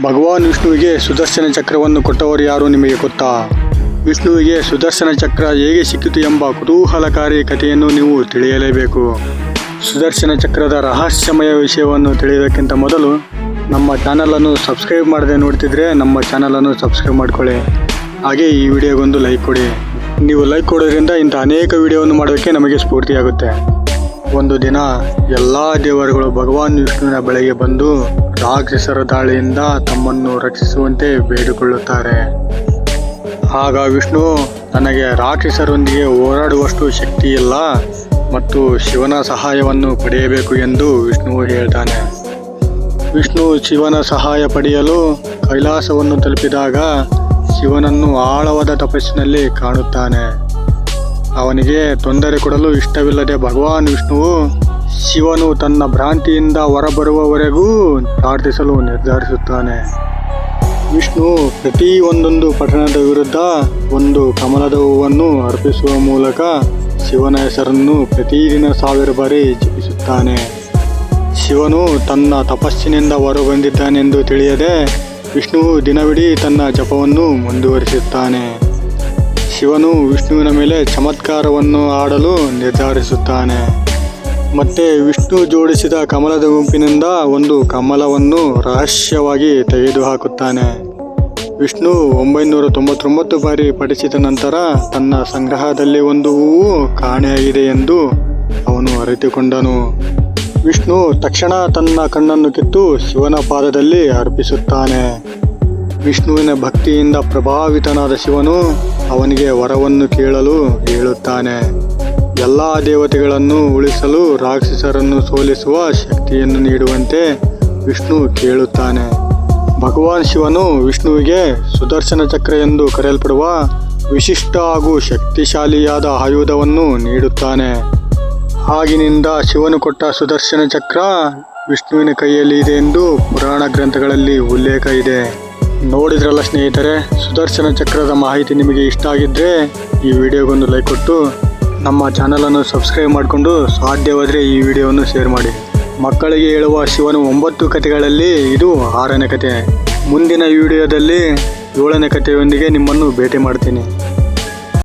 ಭಗವಾನ್ ವಿಷ್ಣುವಿಗೆ ಸುದರ್ಶನ ಚಕ್ರವನ್ನು ಕೊಟ್ಟವರು ಯಾರು ನಿಮಗೆ ಗೊತ್ತಾ? ವಿಷ್ಣುವಿಗೆ ಸುದರ್ಶನ ಚಕ್ರ ಹೇಗೆ ಸಿಕ್ಕಿತು ಎಂಬ ಕುತೂಹಲಕಾರಿ ಕಥೆಯನ್ನು ನೀವು ತಿಳಿಯಲೇಬೇಕು. ಸುದರ್ಶನ ಚಕ್ರದ ರಹಸ್ಯಮಯ ವಿಷಯವನ್ನು ತಿಳಿಯೋದಕ್ಕಿಂತ ಮೊದಲು ನಮ್ಮ ಚಾನಲನ್ನು ಸಬ್ಸ್ಕ್ರೈಬ್ ಮಾಡದೆ ನೋಡ್ತಿದ್ರೆ ನಮ್ಮ ಚಾನಲನ್ನು ಸಬ್ಸ್ಕ್ರೈಬ್ ಮಾಡ್ಕೊಳ್ಳಿ. ಹಾಗೆ ಈ ವಿಡಿಯೋಗೊಂದು ಲೈಕ್ ಕೊಡಿ. ನೀವು ಲೈಕ್ ಕೊಡೋದ್ರಿಂದ ಇಂಥ ಅನೇಕ ವಿಡಿಯೋವನ್ನು ಮಾಡೋದಕ್ಕೆ ನಮಗೆ ಸ್ಫೂರ್ತಿಯಾಗುತ್ತೆ. ಒಂದು ದಿನ ಎಲ್ಲ ದೇವರುಗಳು ಭಗವಾನ್ ವಿಷ್ಣುವಿನ ಬೆಳೆಗೆ ಬಂದು ರಾಕ್ಷಸರ ದಾಳಿಯಿಂದ ತಮ್ಮನ್ನು ರಕ್ಷಿಸುವಂತೆ ಬೇಡಿಕೊಳ್ಳುತ್ತಾರೆ. ಆಗ ವಿಷ್ಣು ನನಗೆ ರಾಕ್ಷಸರೊಂದಿಗೆ ಹೋರಾಡುವಷ್ಟು ಶಕ್ತಿ ಇಲ್ಲ ಮತ್ತು ಶಿವನ ಸಹಾಯವನ್ನು ಪಡೆಯಬೇಕು ಎಂದು ವಿಷ್ಣು ಹೇಳ್ತಾನೆ. ವಿಷ್ಣು ಶಿವನ ಸಹಾಯ ಪಡೆಯಲು ಕೈಲಾಸವನ್ನು ತಲುಪಿದಾಗ ಶಿವನನ್ನು ಆಳವಾದ ತಪಸ್ಸಿನಲ್ಲಿ ಕಾಣುತ್ತಾನೆ. ಅವನಿಗೆ ತೊಂದರೆ ಕೊಡಲು ಇಷ್ಟವಿಲ್ಲದೆ ಭಗವಾನ್ ವಿಷ್ಣುವು ಶಿವನು ತನ್ನ ಭ್ರಾಂತಿಯಿಂದ ಹೊರಬರುವವರೆಗೂ ಪ್ರಾರ್ಥಿಸಲು ನಿರ್ಧರಿಸುತ್ತಾನೆ. ವಿಷ್ಣು ಪ್ರತಿ ಒಂದೊಂದು ಪಟ್ಟಣದ ವಿರುದ್ಧ ಒಂದು ಕಮಲದ ಹೂವನ್ನು ಅರ್ಪಿಸುವ ಮೂಲಕ ಶಿವನ ಹೆಸರನ್ನು ಪ್ರತಿದಿನ ಸಾವಿರ ಬಾರಿ ಜಪಿಸುತ್ತಾನೆ. ಶಿವನು ತನ್ನ ತಪಸ್ಸಿನಿಂದ ಹೊರಬಂದಿದ್ದಾನೆಂದು ತಿಳಿಯದೆ ವಿಷ್ಣುವು ದಿನವಿಡೀ ತನ್ನ ಜಪವನ್ನು ಮುಂದುವರಿಸುತ್ತಾನೆ. ಶಿವನು ವಿಷ್ಣುವಿನ ಮೇಲೆ ಚಮತ್ಕಾರವನ್ನು ಆಡಲು ನಿರ್ಧರಿಸುತ್ತಾನೆ. ಮತ್ತೆ ವಿಷ್ಣು ಜೋಡಿಸಿದ ಕಮಲದ ಗುಂಪಿನಿಂದ ಒಂದು ಕಮಲವನ್ನು ರಹಸ್ಯವಾಗಿ ತೆಗೆದುಹಾಕುತ್ತಾನೆ. ವಿಷ್ಣು ಒಂಬೈನೂರ ತೊಂಬತ್ತೊಂಬತ್ತು ಬಾರಿ ಪಠಿಸಿದ ನಂತರ ತನ್ನ ಸಂಗ್ರಹದಲ್ಲಿ ಒಂದು ಹೂವು ಕಾಣೆಯಾಗಿದೆ ಎಂದು ಅವನು ಅರಿತುಕೊಂಡನು. ವಿಷ್ಣು ತಕ್ಷಣ ತನ್ನ ಕಣ್ಣನ್ನು ಕಿತ್ತು ಶಿವನ ಪಾದದಲ್ಲಿ ಅರ್ಪಿಸುತ್ತಾನೆ. ವಿಷ್ಣುವಿನ ಭಕ್ತಿಯಿಂದ ಪ್ರಭಾವಿತನಾದ ಶಿವನು ಅವನಿಗೆ ವರವನ್ನು ಕೇಳಲು ಹೇಳುತ್ತಾನೆ. ಎಲ್ಲ ದೇವತೆಗಳನ್ನು ಉಳಿಸಲು ರಾಕ್ಷಸರನ್ನು ಸೋಲಿಸುವ ಶಕ್ತಿಯನ್ನು ನೀಡುವಂತೆ ವಿಷ್ಣು ಕೇಳುತ್ತಾನೆ. ಭಗವಾನ್ ಶಿವನು ವಿಷ್ಣುವಿಗೆ ಸುದರ್ಶನ ಚಕ್ರ ಎಂದು ಕರೆಯಲ್ಪಡುವ ವಿಶಿಷ್ಟ ಹಾಗೂ ಶಕ್ತಿಶಾಲಿಯಾದ ಆಯುಧವನ್ನು ನೀಡುತ್ತಾನೆ. ಆಗಿನಿಂದ ಶಿವನು ಕೊಟ್ಟ ಸುದರ್ಶನ ಚಕ್ರ ವಿಷ್ಣುವಿನ ಕೈಯಲ್ಲಿ ಇದೆ ಎಂದು ಪುರಾಣ ಗ್ರಂಥಗಳಲ್ಲಿ ಉಲ್ಲೇಖ ಇದೆ. ನೋಡಿದ್ರಲ್ಲ ಸ್ನೇಹಿತರೆ, ಸುದರ್ಶನ ಚಕ್ರದ ಮಾಹಿತಿ ನಿಮಗೆ ಇಷ್ಟ ಆಗಿದ್ದರೆ ಈ ವಿಡಿಯೋಗೊಂದು ಲೈಕ್ ಕೊಟ್ಟು ನಮ್ಮ ಚಾನಲನ್ನು ಸಬ್ಸ್ಕ್ರೈಬ್ ಮಾಡಿಕೊಂಡು ಸಾಧ್ಯವಾದರೆ ಈ ವಿಡಿಯೋವನ್ನು ಶೇರ್ ಮಾಡಿ. ಮಕ್ಕಳಿಗೆ ಹೇಳುವ ಶಿವನ ಒಂಬತ್ತು ಕಥೆಗಳಲ್ಲಿ ಇದು ಆರನೇ ಕಥೆ. ಮುಂದಿನ ವಿಡಿಯೋದಲ್ಲಿ ಏಳನೇ ಕಥೆಯೊಂದಿಗೆ ನಿಮ್ಮನ್ನು ಭೇಟಿ ಮಾಡ್ತೀನಿ.